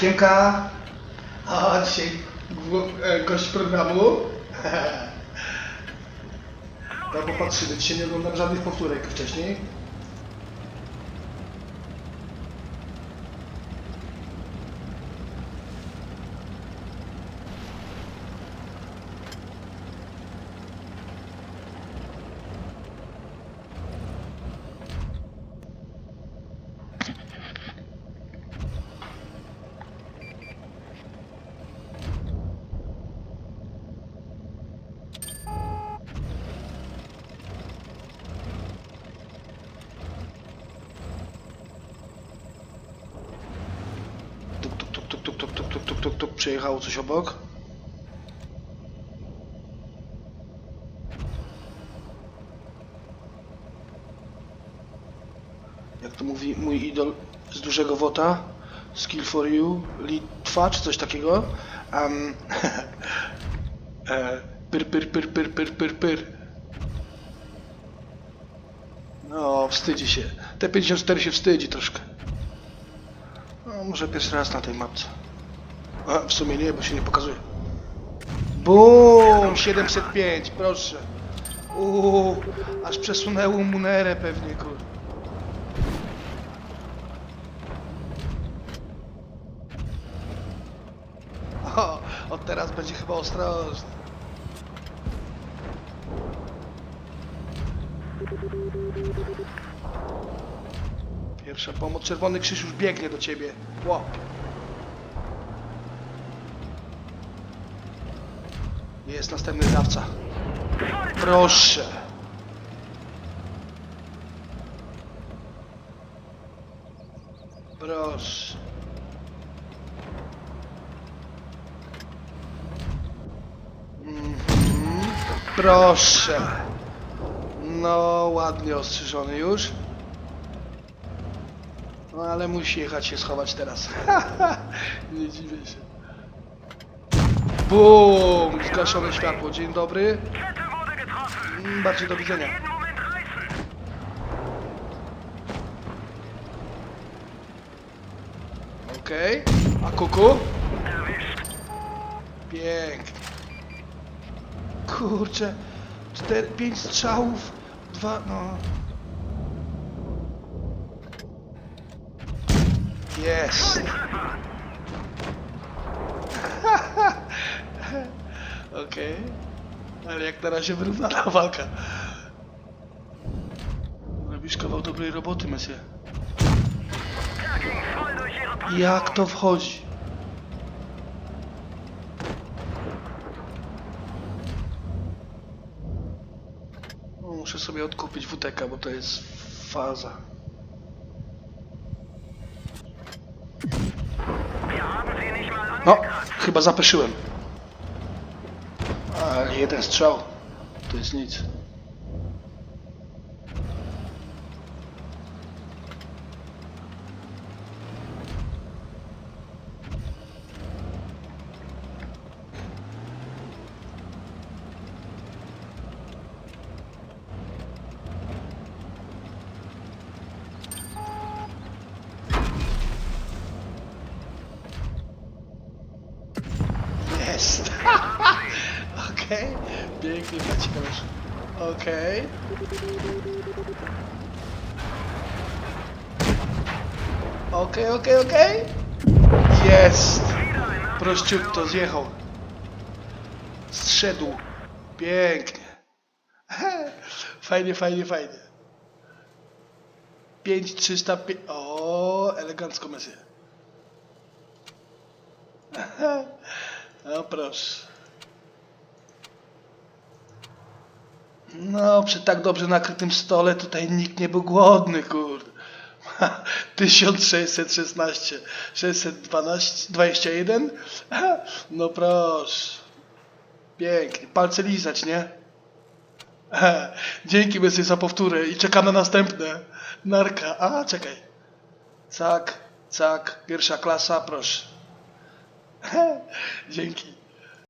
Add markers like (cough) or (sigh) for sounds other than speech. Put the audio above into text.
Siemka. O, dzisiaj e, gość programu. (laughs) No popatrzymy, dzisiaj nie oglądam żadnych powtórek wcześniej. Tuk, tuk, tuk, tuk, tuk, tuk, tuk, tuk. Przejechało coś obok. Jak to mówi mój idol z dużego wota? Skill for you, Litwa, czy coś takiego? Um, (laughs) pyr, pyr, pyr, pyr, pyr, pyr, pyr. No, wstydzi się. T54 się wstydzi troszkę. No, może pierwszy raz na tej mapce. A, w sumie nie, bo się nie pokazuje. Bum! 705, proszę. Uuu, aż przesunęło Munerę pewnie, kur. O, od teraz będzie chyba ostrożny. Pierwsza pomoc. Czerwony krzyż już biegnie do ciebie. Łop. Jest następny dawca. Proszę. Proszę. Mhm. Proszę. No, ładnie ostrzyżony już. No ale musi jechać się schować teraz. (laughs) Nie dziwię się. Bum! Zgaszone światło. Dzień dobry. Mm, Bardziej do widzenia. Okej. A kuku? Pięknie. Kurczę. Cztery, pięć strzałów. Dwa, no. Jest. Okej. Ale jak na razie wyrównana walka. Robisz kawał dobrej roboty, Panzer. Jak to wchodzi? O, muszę sobie odkupić WTK, bo to jest faza. No, chyba zapeszyłem. ей даст шал, то есть Okej. Pięknie, Kacikowicz. Okej. Okej, okej, okej. Jest. Prościutko zjechał. Zszedł. Pięknie. (laughs) Fajnie, fajnie, fajnie. 5300. O, elegancko mesję. (laughs) No proszę. No, przy tak dobrze nakrytym stole tutaj nikt nie był głodny, kurde. 1616, 612, 21? No proszę. Pięknie. Palce lizać, nie? (laughs) Dzięki Messi za powtórę i czekam na następne. Narka. A, czekaj. Cak, cak. Pierwsza klasa, proszę. (laughs) Dzięki.